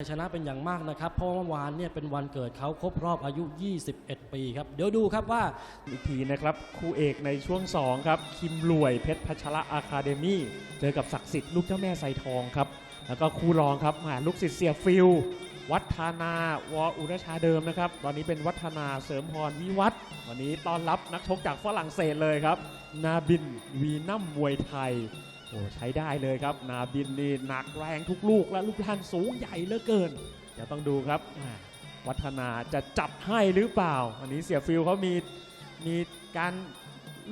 ชนะเป็นอย่างมากนะครับ เพราะว่าเมื่อวานเนี่ยเป็นวันเกิดเขาครบรอบอายุ 21 ปีครับ เดี๋ยวดูครับว่าอีกทีนะครับ คู่เอกในช่วง 2 ครับ คิมรวยเพชรพัชระอาคาเดมี่เจอกับศักดิ์สิทธิ์ลูกเจ้าแม่ไซทองครับ แล้วก็คู่รองครับมาลูกศิษย์เสียฟิล วัฒนาวออุรชาเดิมนะครับ ตอนนี้เป็นวัฒนาเสริมพรวิวัฒวันนี้ต้อนรับนักชกจากฝรั่งเศสเลยครับ นาบินวีนัมมวยไทย โอ้ใช้ได้เลยครับ นาบินนี่หนักแรงทุกลูกและลูกท่านสูงใหญ่เหลือเกินเดี๋ยวต้องดูครับอ่าวัฒนาจะจับให้หรือเปล่า อันนี้เสียฟิลเขามีมีการ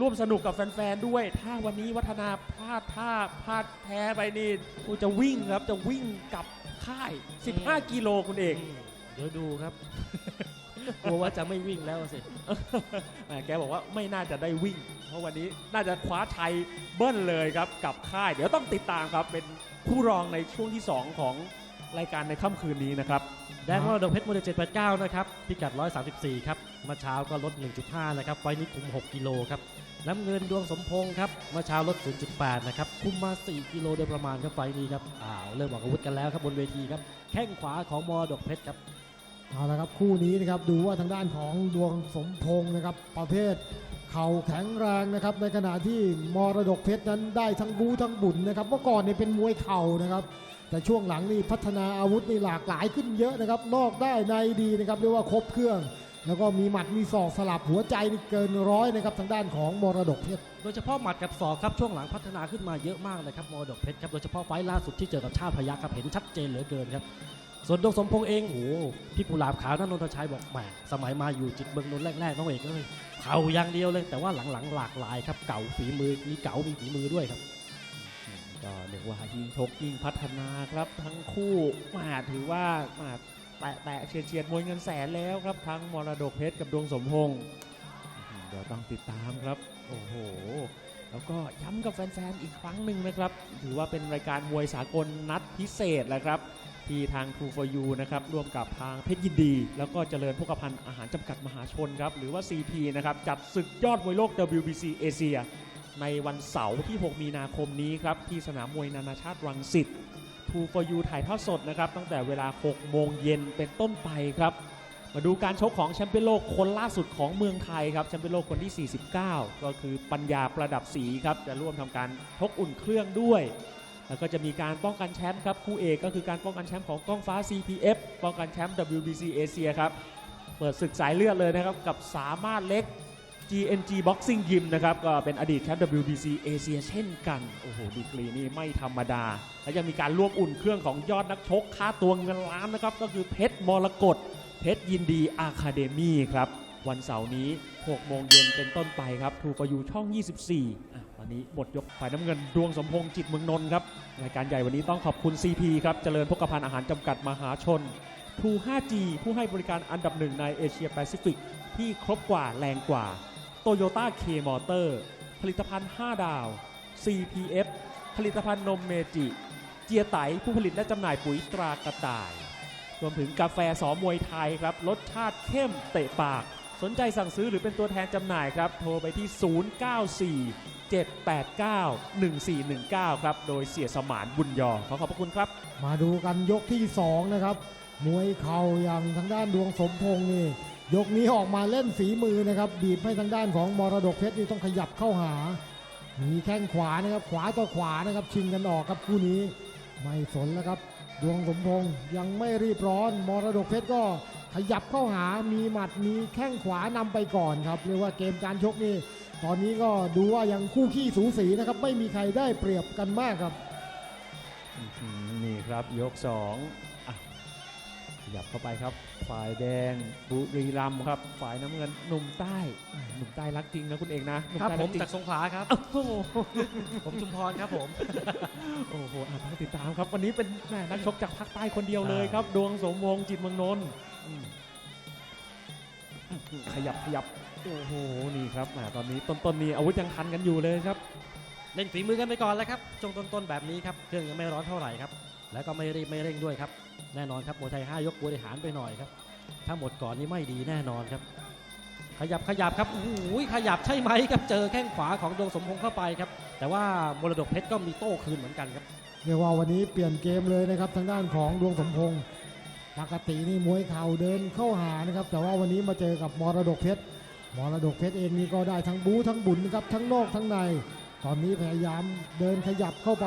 ร่วมสนุกกับแฟนๆด้วย ถ้าวันนี้วัฒนาพลาดท่าพลาดแพ้ไปนี่กูจะวิ่งครับจะวิ่งกลับค่าย 15 กิโลคุณเอกเดี๋ยวดูครับกลัวว่าจะไม่วิ่งแล้วสิแหมแกบอกว่าไม่น่าจะได้วิ่งเพ ราะวันนี้น่าจะคว้าชัยเบิ้ลเลยครับกับค่าย เดี๋ยวต้องติดตามครับเป็นคู่รองในช่วงที่ 2 ของรายการในค่ำคืนนี้นะครับแดงมรดกเพชรมวย789 นะครับพิกัด 134 ครับเมื่อเช้าก็ลด 1.5 นะครับไฟล์นี้คุม 6 กิโลครับน้ำเงินดวงสมพงษ์ครับเมื่อเช้าลด 0.8 นะครับ คุมมา 4 กิโลโดยประมาณครับไฟล์นี้ครับอ้าวเริ่มออกอาวุธกันแล้วครับบนเวทีครับแข้งขวาของมรดกเพชรครับเอาละครับคู่นี้นะครับดูว่าทางด้านของดวงสมพงศ์นะครับประเภท เข่าแข็งแรงนะครับ ในขณะที่มรดกเพชรนั้นได้ทั้งบูทั้งบุญนะครับ เมื่อก่อนเนี่ยเป็นมวยเข่านะครับ แต่ช่วงหลังนี่พัฒนาอาวุธนี่หลากหลายขึ้นเยอะนะครับ นอกได้ในดีนะครับเรียกว่าครบเครื่อง แล้วก็มีหมัดมีศอกสลับหัวใจนี่เกินร้อยนะครับทางด้านของมรดกเพชรโดยเฉพาะหมัดกับศอกครับช่วงหลังพัฒนาขึ้นมาเยอะมากเลยครับมรดกเพชรครับโดยเฉพาะไฟล์ล่าสุดที่เจอกับชาติพยัคฆ์ครับเห็นชัดเจนเหลือเกินครับ ส่วนดวงสมพงษ์เองโอ้โหพี่กุหลาบขาวนันนนทชัยบอกแหมสมัยมาอยู่จิตเบิงนนแรกๆน้องเอกเลยเข่าอย่างเดียวเลย แต่ว่าหลังๆหลากหลายครับเก่าฝีมือมีเก๋ามีฝีมือด้วยครับก็เรียกว่ายิ่งชกยิ่งพัฒนาครับทั้งคู่มาถือว่ามาแตะแตะเฉียดเฉียดมวยเงินแสนแล้วครับทั้งมรดกเพชรกับดวงสมพงษ์เดี๋ยวต้องติดตามครับ โอ้โห แล้วก็ย้ำกับแฟนๆอีกครั้งหนึ่งนะครับ ถือว่าเป็นรายการมวยสากลนัดพิเศษแหละครับ ที่ทาง True for You นะครับร่วมกับทางเพชรยินดี แล้วก็เจริญพกพันธ์อาหารจำกัดมหาชนครับหรือว่า CP นะครับจัดศึกยอดมวยโลก WBC เอเชียในวันเสาร์ที่ 6 มีนาคมนี้ครับที่สนามมวยนานาชาติรังสิต True for You ถ่ายทอดสดนะครับตั้งแต่เวลา 6 โมงเย็นเป็นต้นไปครับ มาดูการชกของแชมเปี้ยนโลกคนล่าสุดของเมืองไทยครับแชมเปี้ยนโลกคนที่ 49 ก็คือปัญญาประดับศรีครับจะร่วมทำการชกอุ่นเครื่องด้วย แล้วก็จะมีการป้องกันแชมป์ครับคู่เอกก็คือการป้องกันแชมป์ของกล้องฟ้า CPF ป้องกันแชมป์ WBC เอเชียครับเปิดศึกสายเลือดเลยนะครับกับสามารถเล็ก GNG Boxing Gym นะครับก็เป็นอดีตแชมป์ WBC เอเชียเช่นกัน โอ้โหดีกรีนี่ไม่ธรรมดา แล้วยังมีการร่วมอุ่นเครื่องของยอดนักชกค่าตัวเงินล้านนะครับก็คือเพชรมรกตเพชรยินดีอาคาเดมี่ครับวันเสาร์นี้ 6 โมงเย็นเป็นต้นไปครับทูฟยูช่อง 24อ่ ตอนนี้บทยกฝ่ายน้ำเงินดวงสมพงษ์จิตเมืองนนท์ครับรายการใหญ่วันนี้ต้องขอบคุณ CP ครับเจริญพกพันธ์อาหารจำกัดมหาชนทู 5G ผู้ให้บริการอันดับหนึ่งในเอเชียแปซิฟิกที่ครบกว่าแรงกว่าโตโยต้าเคมอเตอร์ผลิตภัณฑ์ 5 ดาว CPF ผลิตภัณฑ์นมเมจิ เจียไตผู้ผลิตและจำหน่ายปุ๋ยตรากระต่าย รวมถึงกาแฟสอมวยไทยครับรสชาติเข้มเตะปาก สนใจสั่งซื้อหรือเป็นตัวแทนจำหน่ายครับ โทรไปที่ 094 789 1419 ครับ โดยเสียสมานบุญยอ ขอขอบพระคุณครับ มาดูกันยกที่สองนะครับ มวยเข่าอย่างทางด้านดวงสมพงษ์นี่ ยกนี้ออกมาเล่นฝีมือนะครับ บีบให้ทางด้านของมรดกเพชรนี่ต้องขยับเข้าหา มีแข้งขวานะครับ ขวาต่อขวานะครับ ชิงกันออกครับคู่นี้ ไม่สนแล้วครับ ดวงสมพงษ์ยังไม่รีบร้อน มรดกเพชรก็ ขยับเข้าหามีหมัดมีแข้งขวานำไปก่อนครับเรียกว่าเกมการชกนี่ตอนนี้ก็ดูว่ายังคู่ขี้สูสีนะครับ ไม่มีใครได้เปรียบกันมากครับอื้อหือนี่ครับยก2อะขยับเข้าไปครับ ฝ่ายแดงบุรีรัมย์ครับ ฝ่ายน้ำเงินหนุ่มใต้อะหนุ่มใต้รักจริงนะคุณเอกนะหนุ่ครับใต้ผรัมจริงจากสงขลาครับโอ้โหผมชุมพรครับผมโอ้โหอะต้องติดตามครับ วันนี้เป็นแม่นักชกจากภาคใต้คนเดียวเลยครับ ดวงสมวงศ์จิตเมืองนนท์อืม ขยับขยับโอ้โหนี่ครับแหมตอนนี้ต้นๆนี่อาวุธยังทันกันอยู่เลยครับเล่นฝีมือกันไปก่อนแล้วครับช่วงต้นๆแบบนี้ครับเครื่องยังไม่ร้อนเท่าไหร่ครับ แล้วก็ไม่รีบไม่เร่งด้วยครับ แน่นอนครับมวยไทย5ยกบริหารไปหน่อยครับ ถ้าหมดก่อนนี่ไม่ดีแน่นอนครับ ขยับขยับครับโอ้โหขยับใช่ไหมครับเจอแข้งขวาของดวงสมพงษ์เข้าไปครับ แต่ว่ามรดกเพชรก็มีโต้คืนเหมือนกันครับเรียกว่าวันนี้เปลี่ยนเกมเลยนะครับทางด้านของดวงสมพงษ์ ปกตินี่มวยเข่าเดินเข้าหานะครับ แต่ว่าวันนี้มาเจอกับมรดกเพชรมรดกเพชรเองนี่ก็ได้ทั้งบูทั้งบุญนะครับทั้งนอกทั้งใน ตอนนี้พยายามเดินขยับเข้าไป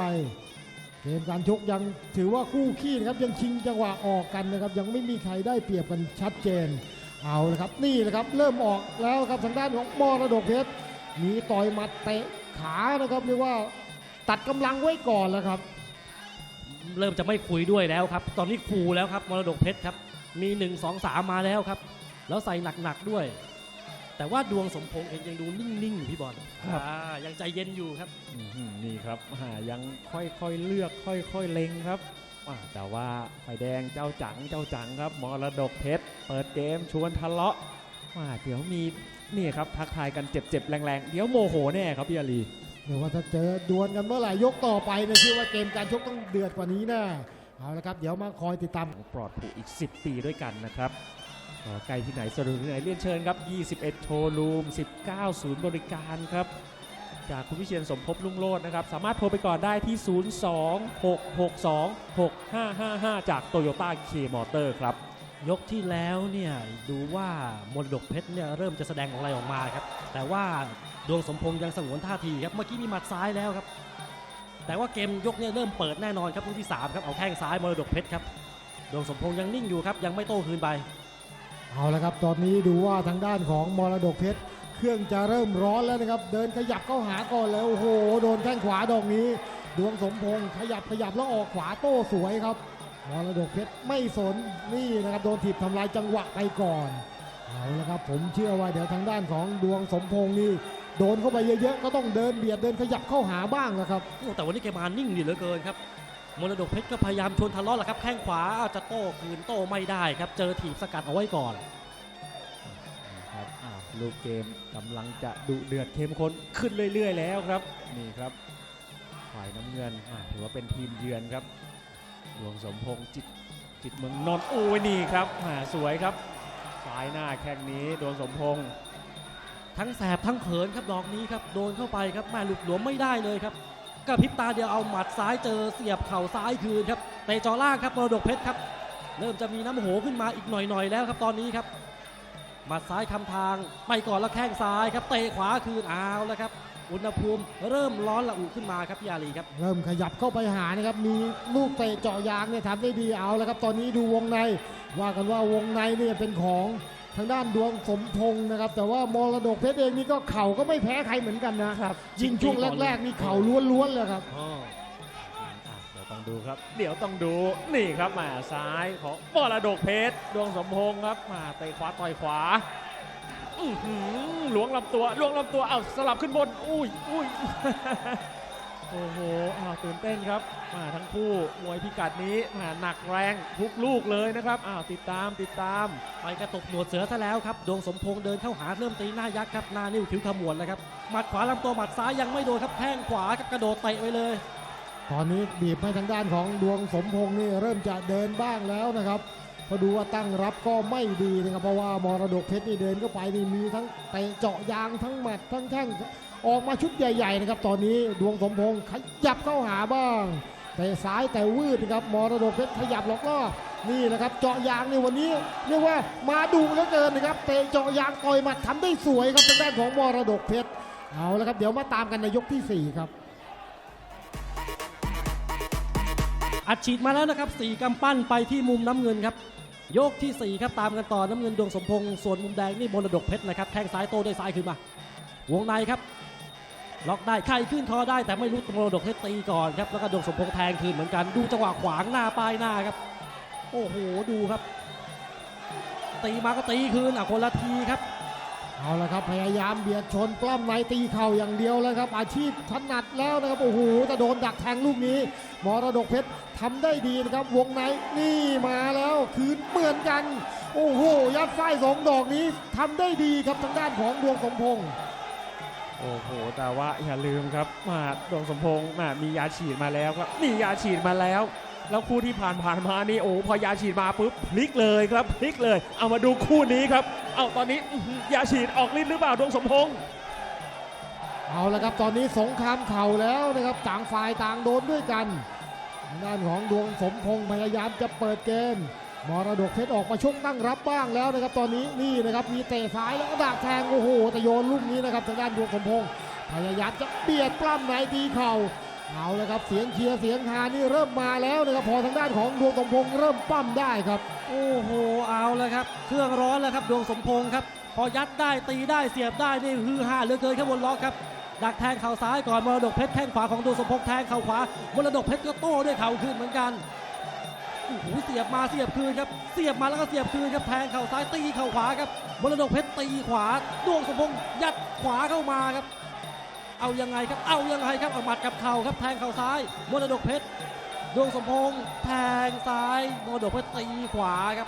เกมการชกยังถือว่าคู่ขี้นะครับยังชิงจังหวะออกกันนะครับ ยังไม่มีใครได้เปรียบกันชัดเจนเอาละครับนี่แหละครับเริ่มออกแล้วครับทางด้านของมรดกเพชรมีต่อยมัดเตะขานะครับเรียกว่าตัดกำลังไว้ก่อนแล้วครับ เริ่มจะไม่คุยด้วยแล้วครับ ตอนนี้คูแล้วครับมรดกเพชรครับ มี1 2 3 มาแล้วครับ แล้วใส่หนักๆด้วย แต่ว่าดวงสมพงษ์เองยังดูนิ่งๆอยู่พี่บอลครับอ่ายังใจเย็นอยู่ครับอื้อหือนี่ครับอ่ายังค่อยๆเลือกค่อยๆเล็งครับอ่าแต่ว่าไฟแดงเจ้าจังเจ้าจังครับมรดกเพชรเปิดเกมชวนทะเลาะอ่าเดี๋ยวมีนี่ครับทักทายกันเจ็บๆแรงๆเดี๋ยวโมโหแน่ครับพี่อาลีเดี๋ยวว่าถ้าเจอดวลกันเมื่อไหร่ยกต่อไปเนี่ยเชื่อว่าเกมการชกต้องเดือดกว่านี้แน่เอาละครับ เดี๋ยวมาคอยติดตามปลอดผูกอีก 10 ปีด้วยกันนะครับก็ใกล้ที่ไหนสะดวกที่ไหนเรียนเชิญครับ 21 โชว์รูม 19 ศูนย์บริการครับ จากคุณวิเชียนสมภพลุ่งโลดนะครับ สามารถโทรไปก่อนได้ที่ 026626555 จากโตโยต้าเคมอเตอร์ครับ ยกที่แล้วเนี่ยดูว่ามรดกเพชรเนี่ยเริ่มจะแสดงของอะไรออกมาครับ แต่ว่า ดวงสมพงษ์ยังสงวนท่าทีครับ เมื่อกี้มีหมัดซ้ายแล้วครับ แต่ว่าเกมยกเนี่ยเริ่มเปิดแน่นอนครับลูกที่สามครับเอาแข้งซ้ายมรดกเพชรครับ ดวงสมพงษ์ยังนิ่งอยู่ครับยังไม่โต้คืนไป เอาละครับ ตอนนี้ดูว่าทางด้านของมรดกเพชรเครื่องจะเริ่มร้อนแล้วนะครับ เดินขยับเข้าหาก่อนแล้วโอ้โหโดนแข้งขวาดอกนี้ ดวงสมพงษ์ขยับขยับแล้วออกขวาโต้สวยครับมรดกเพชรไม่สนนี่นะครับโดนถีบทำลายจังหวะไปก่อนเอาละครับผมเชื่อว่าเดี๋ยวทางด้านของดวงสมพงษ์นี่ โดนเข้าไปเยอะๆ ก็ต้องเดินเบียดเดินขยับเข้าหาบ้างนะครับ โอ้แต่วันนี้แกมานิ่งดีเหลือเกินครับมรดกเพชรก็พยายามชวนทะเลาะแหละครับ แข้งขวาอ้าวจะโต้คืนโต้ไม่ได้ครับ เจอถีบสกัดเอาไว้ก่อนครับอ้าวลูกเกมกำลังจะดุเดือดเข้มข้นขึ้นเรื่อย ๆ แล้วครับ นี่ครับฝ่ายน้ำเงินอ่าถือว่าเป็นทีมเยือนครับดวงสมพงษ์จิตจิตเมืองนนท์โอ้ยนี่ครับอ่าสวยครับซ้ายหน้าแข้งนี้ดวงสมพงษ์ ทั้งแสบทั้งเขินครับดอกนี้ครับโดนเข้าไปครับแม่หลุดหลวมไม่ได้เลยครับกระพริบตาเดียวเอาหมัดซ้ายเจอเสียบเข่าซ้ายคืนครับเตะจอล่างครับมรดกเพชรครับ เริ่มจะมีน้ำโหขึ้นมาอีกหน่อยๆแล้วครับตอนนี้ครับหมัดซ้ายคำทางไปก่อนแล้วแข้งซ้ายครับเตะขวาคืนเอาแล้วครับอุณหภูมิเริ่มร้อนระอุขึ้นมาครับพี่อาลีครับเริ่มขยับเข้าไปหานะครับมีลูกเตะเจาะยางเนี่ยทำได้ดีเอาแล้วครับตอนนี้ดูวงในว่ากันว่าวงในเนี่ยเป็นของ ทางด้านดวงสมพงษ์นะครับ แต่ว่ามรดกเพชรเองนี่ก็เข่าก็ไม่แพ้ใครเหมือนกันนะครับ ยิ่งช่วงแรกๆนี่เข่าล้วนๆเลยครับอ๋ออะเดี๋ยวต้องดูครับ เดี๋ยวต้องดูนี่ครับมาซ้ายของมรดกเพชรดวงสมพงษ์ครับมาเตะขวาต่อยขวาอื้อหือหลวงลำตัวหลวงลำตัวเอาสลับขึ้นบนอุ้ยอุ้ย โอ้โหอ้าวตื่นเต้นครับมาทั้งคู่มวยพิกัดนี้มาหนักแรงทุกลูกเลยนะครับอ้าวติดตามติดตามไปกระตกหนวดเสือซะแล้วครับดวงสมพงษ์เดินเข้าหาเริ่มตีหน้ายักษ์ครับหน้านิ้วคิ้วขมวดแล้วครับหมัดขวาลำตัวหมัดซ้ายยังไม่โดนครับแข้งขวาครับกระโดดเตะไปเลย ตอนนี้บีบให้ทางด้านของดวงสมพงษ์นี่เริ่มจะเดินบ้างแล้วนะครับเพอดูว่าตั้งรับก็ไม่ดีนะครับเพราะว่ามรดกเพชรนี่เดินเข้าไปนี่มีทั้งเตะเจาะยางทั้งหมัดทั้งแข้ง ออกมาชุดใหญ่ๆนะครับตอนนี้ดวงสมพงษ์ขยับเข้าหาบ้าง แต่ซ้ายแต่วืดนะครับมรดกเพชรขยับหลอกล่อนี่แหละครับเจาะยางในวันนี้เรียกว่ามาดุเหลือเกินนะครับเตะเจาะยางต่อยหมัดทำได้สวยครับทางด้านของมรดกเพชรเอาละครับเดี๋ยวมาตามกันในยกที่สี่ครับอัดฉีดมาแล้วนะครับสี่กำปั้นไปที่มุมน้ำเงินครับยกที่สี่ครับตามกันต่อน้ำเงินดวงสมพงษ์ส่วนมุมแดงนี่มรดกเพชรนะครับแข้งซ้ายโต้ด้วยซ้ายขึ้นมาวงในครับ ล็อกได้ไข่ขึ้นคอได้แต่ไม่รู้มรดกเพชรตีก่อนครับแล้วก็ดวงสมพงษ์แทงคืนเหมือนกันดูจังหวะขวางหน้าป้ายหน้าครับ โอ้โหดูครับ ตีมาก็ตีคืนอะคนละทีครับเอาละครับพยายามเบียดชนปล้ำในตีเข่าอย่างเดียวแล้วครับ อาชีพถนัดแล้วนะครับโอ้โหแต่โดนดักแทงลูกนี้มรดกเพชรทำได้ดีนะครับ วงในนี่มาแล้วคืนเหมือนกัน โอ้โหยัดไส้สองดอกนี้ทำได้ดีครับทางด้านของดวงสมพงษ์ โอ้โห แต่ว่าอย่าลืมครับมาดวงสมพงษ์มามียาฉีดมาแล้วครับมียาฉีดมาแล้ว แล้วคู่ที่ผ่านผ่านมานี่โอ้พอยาฉีดมาปุ๊บพลิกเลยครับพลิกเลย เอามาดูคู่นี้ครับ เอาตอนนี้อื้อหือยาฉีดออกฤทธิ์หรือเปล่าดวงสมพงษ์เอาละครับตอนนี้สงครามเข่าแล้วนะครับต่างฝ่ายต่างโดนด้วยกันทางด้านของดวงสมพงษ์พยายามจะเปิดเกม มรดกเพชรออกมาชกตั้งรับบ้างแล้วนะครับ ตอนนี้นี่นะครับมีเตะซ้ายแล้วก็ดักแทงโอ้โหแต่โยนลูกนี้นะครับทางด้านดวงสมพงษ์พยายามจะเบียดปล้ำในตีเข่าเอาละครับเสียงเชียร์เสียงฮานี่เริ่มมาแล้วนะครับพอทางด้านของดวงสมพงษ์เริ่มปั้มได้ครับโอ้โหเอาแล้วครับ เครื่องร้อนแล้วครับดวงสมพงษ์ครับ พอยัดได้ตีได้เสียบได้นี่ฮือฮาเหลือเกินครับบนล็อกครับดักแทงเข่าซ้ายก่อนมรดกเพชรแข้งขวาของดวงสมพงษ์แทงเข่าขวามรดกเพชรก็โต้ด้วยเข่าคืนเหมือนกัน โอ้โหเสียบมาเสียบคืนครับ เสียบมาแล้วก็เสียบคืนครับแทงเข่าซ้ายตีเข่าขวาครับมรดกเพชรตีขวาดวงสมพงษ์ยัดขวาเข้ามาครับ เอายังไงครับ เอายังไงครับเอาหมัดกับเข่าครับแทงเข่าซ้ายมรดกเพชรดวงสมพงษ์แทงซ้ายมรดกเพชรตีขวาครับ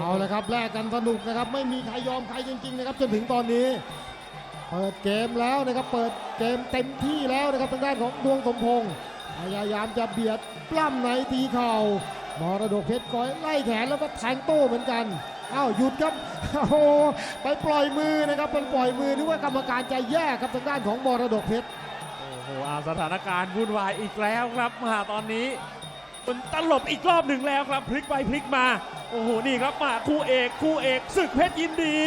เอาละครับแลกกันสนุกนะครับ ไม่มีใครยอมใครจริงๆนะครับจนถึงตอนนี้ เปิดเกมแล้วนะครับ เปิดเกมเต็มที่แล้วนะครับทางด้านของดวงสมพงษ์พยายามจะเบียดปล้ำในตีเข่า มรดกเพชรก้อยไล่แขนแล้วก็แทงโต้เหมือนกันอ้าวหยุดครับโอ้โหไปปล่อยมือนะครับเป็นปล่อยมือนึกว่ากรรมการจะแยกครับทางด้านของมรดกเพชรโอ้โหอาสถานการณ์วุ่นวายอีกแล้วครับมาตอนนี้มันตลบอีกรอบหนึ่งแล้วครับพลิกไปพลิกมาโอ้โหนี่ครับมาคู่เอกคู่เอกศึกเพชรยินดี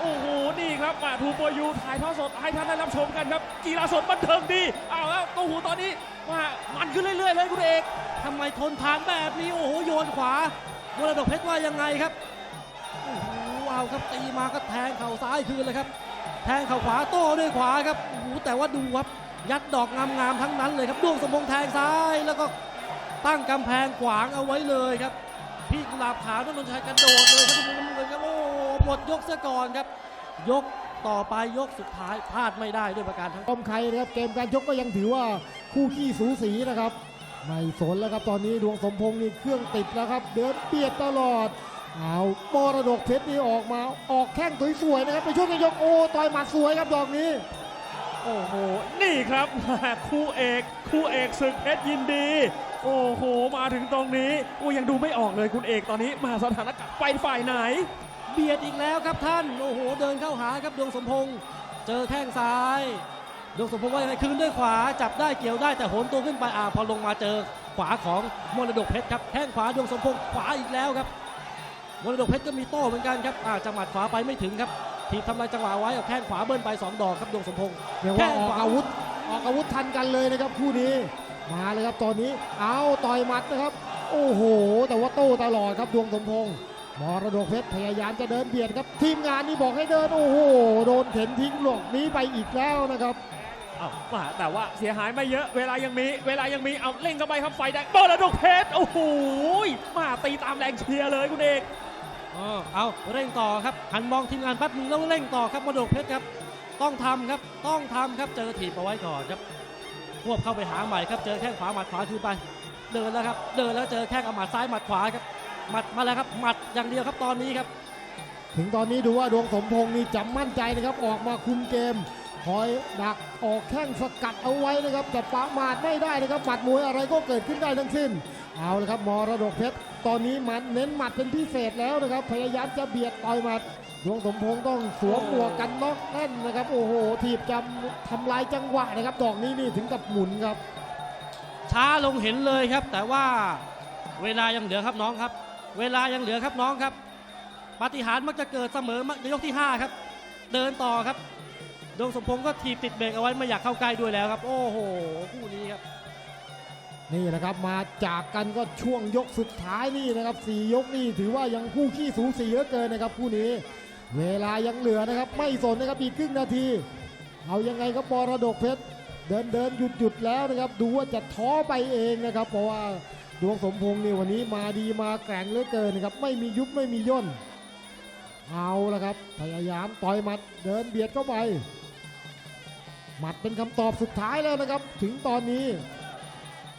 โอ้โหนี่ครับมาทูโปรยูถ่ายทอดสดให้ท่านได้รับชมกันครับกีฬาสดบันเทิงดีเอาแล้วโอ้โหตอนนี้มามันขึ้นเรื่อยๆเลยคุณเอก ทำไมทนทานแบบนี้ โอ้โหโยนขวามรดกเพชรว่ายังไงครับโอ้โหเอาครับตีมาก็แทงเข่าซ้ายคืนเลยครับ แทงเข่าขวาโต้ด้วยขวาครับโอ้โหแต่ว่าดูครับยัดดอกงามๆทั้งนั้นเลยครับดวงสมพงษ์แทงซ้ายแล้วก็ตั้งกำแพงขวางเอาไว้เลยครับ พี่กุหลาบขาวนนทชัยกระโดดเลยครับทุกคนเลยครับโอ้โหหมดยกซะก่อนครับ ยกต่อไปยกสุดท้ายพลาดไม่ได้ด้วยประการทั้งอมใครนะครับเกมการชกก็ยังถือว่าคู่ขี้สูสีนะครับ ไม่สนแล้วครับตอนนี้ดวงสมพงษ์นี่เครื่องติดแล้วครับ เดินเบียดตลอดเอามรดกเพชรนี่ออกมาออกแข้งสวยๆนะครับไปช่วงนายกโอ้ต่อยหมัดสวยครับดอกนี้ โอ้โห นี่ครับ คู่เอกคู่เอกศึกเพชรยินดี โอ้โห มาถึงตรงนี้โอ้ยังดูไม่ออกเลยคุณเอกตอนนี้มาสถานการณ์ไปฝ่ายไหน เบียดอีกแล้วครับท่าน โอ้โห เดินเข้าหาครับดวงสมพงษ์เจอแข้งซ้าย ดวงสมพงษ์ว่ายังไงคืนด้วยขวาจับได้เกี่ยวได้แต่โหนตัวขึ้นไปอ่าพอลงมาเจอขวาของมรดกเพชรครับแข้งขวาดวงสมพงษ์ขวาอีกแล้วครับมรดกเพชรก็มีโต้เหมือนกันครับอ่าจังหวัดขวาไปไม่ถึงครับทีบทำลายจังหวะไว้กับแข้งขวาเบิ้ลไปสองดอกครับดวงสมพงษ์เรียกว่าออกอาวุธออกอาวุธทันกันเลยนะครับคู่นี้มาเลยครับตอนนี้เอาต่อยหมัดนะครับ โอ้โห แต่ว่าโต้ตลอดครับดวงสมพงษ์มรดกเพชรพยายามจะเดินเบียดครับ ทีมงานนี่บอกให้เดิน โอ้โห โดนเข็นทิ้งหลอกนี้ไปอีกแล้วนะครับ เอามาแต่ว่าเสียหายไม่เยอะ เวลายังมี เวลายังมี เอาเล่งเข้าไปครับไฟแดงบอลดกเพชร โอ้โห มาตีตามแรงเชียร์เลยคุณเอกอ๋อเอาเร่งต่อครับ หันมองทีมงานแป๊บนึงแล้วเร่งต่อครับมรดกเพชรครับ ต้องทำครับ ต้องทำครับ เจอถีบเอาไว้ก่อนครับ ควบเข้าไปหาใหม่ครับ เจอแข้งขวาหมัดขวาคืนไป เดินแล้วครับ เดินแล้วเจอแข้งเอาหมัดซ้ายหมัดขวาครับ หมัดมาแล้วครับ หมัดอย่างเดียวครับตอนนี้ครับ ถึงตอนนี้ดูว่าดวงสมพงษ์นี่จำมั่นใจนะครับ ออกมาคุมเกม คอยดักออกแข้งสกัดเอาไว้นะครับแต่ประมาทไม่ได้นะครับหมัดมวยอะไรก็เกิดขึ้นได้ทั้งสิ้น เอาละครับมรดกเพชรตอนนี้หมันเน้นหมัดเป็นพิเศษแล้วนะครับ พยายามจะเบียดต่อยหมัดดวงสมพงษ์ต้องสวมหมวกกันน็อกแน่นนะครับ โอ้โห ถีบจำทำลายจังหวะนะครับดอกนี้นี่ถึงกับหมุนครับ ช้าลงเห็นเลยครับ แต่ว่าเวลายังเหลือครับน้องครับ เวลายังเหลือครับน้องครับปาฏิหารย์มักจะเกิดเสมอมักในยกที่ 5 ครับ เดินต่อครับ ดวงสมพงษ์ก็ถีบติดเบรกเอาไว้ไม่อยากเข้าใกล้ด้วยแล้วครับ โอ้โหคู่นี้ครับ นี่แหละครับมาจากกันก็ช่วงยกสุดท้ายนี่นะครับสี่ยกนี่ถือว่ายังคู่ขี้สูสีเหลือเกินนะครับคู่นี้ เวลายังเหลือนะครับ ไม่สนนะครับอีกครึ่งนาที เอายังไงครับบระดกเพชรเดินเดินหยุดหยุดแล้วนะครับ ดูว่าจะท้อไปเองนะครับ เพราะว่าดวงสมพงษ์นี่วันนี้มาดีมาแกร่งเหลือเกินนะครับ ไม่มียุบไม่มีย่นเอาละครับ พยายามต่อยหมัดเดินเบียดเข้าไป หมัดเป็นคำตอบสุดท้ายแล้วนะครับ ถึงตอนนี้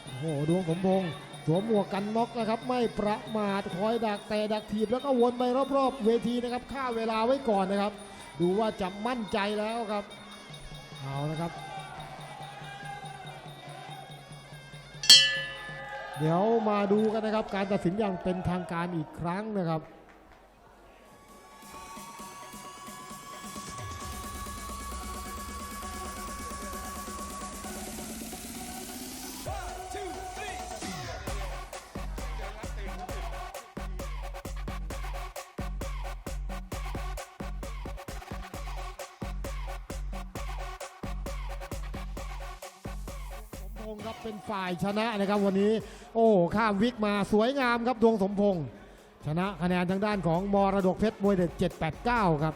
โอ้โหดวงสมพงษ์สวมหมวกกันน็อกนะครับ ไม่ประมาทคอยดักแต่ดักถีบแล้วก็วนไปรอบๆ เวทีนะครับฆ่าเวลาไว้ก่อนนะครับ ดูว่าจะมั่นใจแล้วครับ เอานะครับ เดี๋ยวมาดูกันนะครับ การตัดสินอย่างเป็นทางการอีกครั้งนะครับ งศ์ครับเป็นฝ่ายชนะนะครับวันนี้ โอ้ข้ามวิกมาสวยงามครับดวงสมพงศ์ชนะคะแนนทางด้านของมรดกเพชรมวยเด็ด789 ครับ